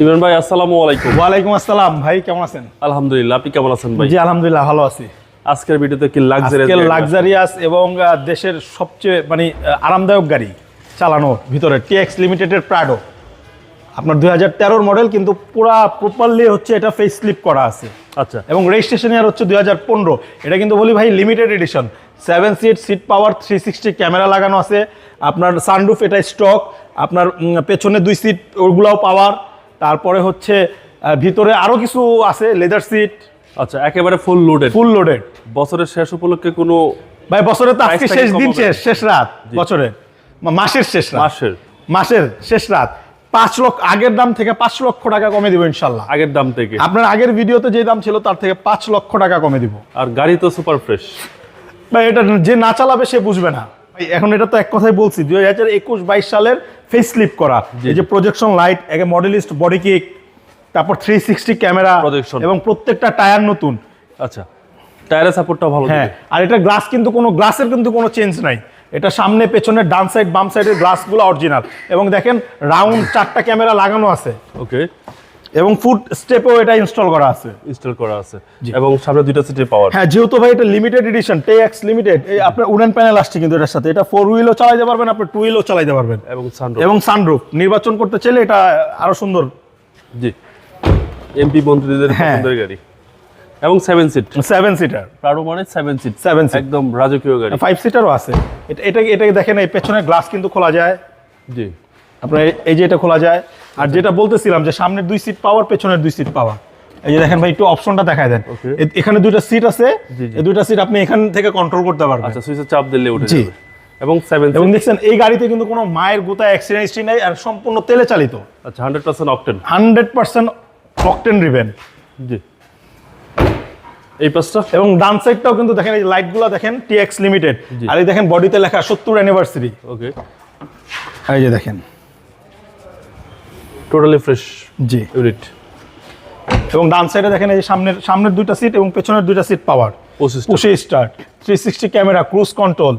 ইমরান ভাই আসসালামু আলাইকুম। ওয়ালাইকুম আসসালাম। ভাই কেমন আছেন? আলহামদুলিল্লাহ আপনি কেমন আছেন ভাই? জি আলহামদুলিল্লাহ ভালো আছি। আজকের ভিডিওতে কি লাক্সারি আজকে লাক্সারিয়াস এবং দেশের সবচেয়ে মানে আরামদায়ক গাড়ি চালানো ভিতরে টিএক্স লিমিটেডের প্রাডো আপনার দুই হাজার তেরোর মডেল কিন্তু পুরা প্রপারলি হচ্ছে এটা ফেস স্লিপ করা আছে। আচ্ছা। এবং রেজিস্ট্রেশন ইয়ার হচ্ছে দুই হাজার পনেরো। এটা কিন্তু বলি ভাই limited edition seven seat seat power three sixty camera লাগানো আছে। আপনার সানরুফ এটা স্টক আপনার পেছনে দুই সিট ওগুলাও পাওয়ার তারপরে হচ্ছে ভিতরে আরও কিছু আছে লেদার সিট আচ্ছা একেবারে ফুল লোডেড ফুল লোডেড বছরের শেষ উপলক্ষে কোনো ভাই বছরে তো আজকে শেষ দিন শেষ শেষ রাত বছরের মাসের শেষ রাত। মাসের। মাসের শেষ রাত। পাঁচ লক্ষ আগের দাম থেকে পাঁচ লক্ষ টাকা কমে দিব ইনশাল্লাহ আগের দাম থেকে। আপনার আগের ভিডিওতে যে দাম ছিল তার থেকে পাঁচ লক্ষ টাকা কমে দিব। আর গাড়ি তো সুপার ফ্রেশ ভাই এটা যে না চালাবে সে বুঝবে না। এখন এটা তো এক কথাই বলছি দুই হাজার একুশ বাইশ সালের ফেস স্লিপ করা। এই যে প্রজেকশন লাইট একে মডেলিস্ট বডি কিক তারপর থ্রি সিক্সটি ক্যামেরা Projection। এবং প্রত্যেকটা টায়ার নতুন। আচ্ছা টায়ারের সাপোর্টটা ভালো হ্যাঁ আর এটা গ্লাস কিন্তু কোনো গ্লাসের কিন্তু কোনো চেঞ্জ নাই। এটা সামনে পেছনে ডান সাইড বাম সাইডের গ্লাসগুলো অরিজিনাল এবং দেখেন রাউন্ড চারটা ক্যামেরা লাগানো আছে। ওকে এবং ফুড স্টেপেও এটা ইনস্টল করা আছে। ইনস্টল করা আছে। এবং সামনে দুইটা সিটের পাওয়ার হ্যাঁ যেহেতু ভাই এটা লিমিটেড এডিশন টেক্স লিমিটেড এই আপনার উডেন প্যানেল আসছে কিন্তু এটার সাথে। এটা ফোর হুইলও চালাইতে পারবেন আপনি টু হুইলও চালাইতে পারবেন। এবং সানরুফ এবং সানরুফ নির্বাচন করতে চাইলে এটা আরও সুন্দর। জি। এমপি মন্ত্রীদের হ্যাঁ। পছন্দের গাড়ি। এবং seven seat seven seater Prado মানে সেভেন সিট Seven seat। একদম রাজকীয় গাড়ি। ফাইভ সিটারও আছে। এটা এটা এটাকে দেখেন এই পেছনের গ্লাস কিন্তু খোলা যায়। জি। আপনার এই যে এটা খোলা যায়। আর যেটা বলতেছিলাম যে সামনের দুই সিট পাওয়ার পেছনের দুই সিট পাওয়া এই যে দেখেন ভাই একটু অপশনটা দেখায় দেন। এখানে দুইটা সিট আছে। এই দুইটা সিট আপনি এখান থেকে কন্ট্রোল করতে পারবেন। আচ্ছা সুইচে চাপ দিলে উঠে। যাবে। এবং সেভেন এবং দেখছেন এই গাড়িতে কিন্তু কোনো মায়ের গোতা অ্যাক্সিডেন্ট হিস্ট্রি নাই আর সম্পূর্ণ তেলে চালিত। আচ্ছা hundred percent octane hundred percent octane রিভেন জি। এই পাঁচটা? এবং ডান সাইডটাও কিন্তু দেখেন এই লাইটগুলো দেখেন টিএক্স লিমিটেড আর এই দেখেন বডিতে লেখা সত্তর অ্যানিভার্সারি ওকে এই যে দেখেন। টোটালি ফ্রেশ জি। ইউনিট এবং ডান সাইডে দেখেন এই সামনের সামনের দুইটা সিট এবং পেছনের দুইটা seat power পুশে start three sixty camera cruise control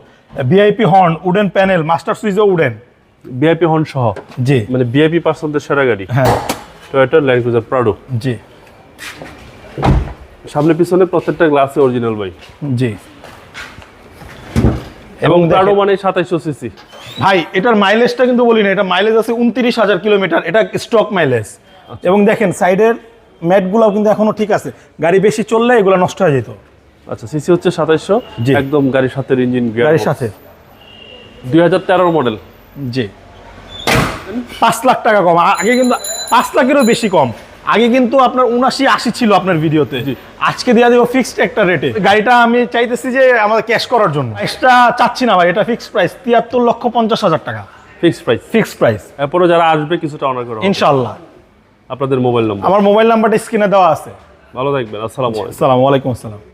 VIP horn wooden panel master সুইচও wooden VIP horn সহ। জি। মানে বিআইপি পার্সনদের সেরা গাড়ি। হ্যাঁ। টয়োটা ল্যান্ড ক্রুজার প্রাডো জি। সামনে পিছনে প্রত্যেকটা গ্লাসে অরিজিনাল ভাই। জি। এবং প্রাডো মানে সাতাইশশো সিসি ভাই এটার মাইলেজটা কিন্তু বলি না এটা মাইলেজ আছে উনত্রিশ হাজার কিলোমিটার এটা স্টক মাইলেজ এবং দেখেন সাইডের ম্যাটগুলোও কিন্তু এখনও ঠিক আছে। গাড়ি বেশি চললে এগুলো নষ্ট হয়ে যেত। আচ্ছা সিসি হচ্ছে সাতাইশশো। জি। একদম গাড়ির সাথে ইঞ্জিন গাড়ির সাথে। দুই হাজার তেরোর মডেল জি। পাঁচ লাখ টাকা কম। আগে কিন্তু পাঁচ লাখেরও বেশি কম। আগে কিন্তু আপনার উনাশি আশি ছিল আপনার ভিডিওতে। আজকে দেওয়া দেবো ফিক্সড একটা রেটে গাড়িটা আমি চাইতেছি যে আমাদের ক্যাশ করার জন্য। এক্সট্রা চাচ্ছি না ভাই এটা ফিক্সড প্রাইস তিয়াত্তর লক্ষ পঞ্চাশ হাজার টাকা। ফিক্সড প্রাইস ফিক্সড প্রাইস এরপরে যারা আসবে কিছুটা অনার করো। ইনশাল্লাহ আপনাদের মোবাইল নম্বর আমার মোবাইল নাম্বারটা স্ক্রিনে দেওয়া আছে। ভালো থাকবেন আসসালামু আলাইকুম। আসসালামু আলাইকুম আসসালাম।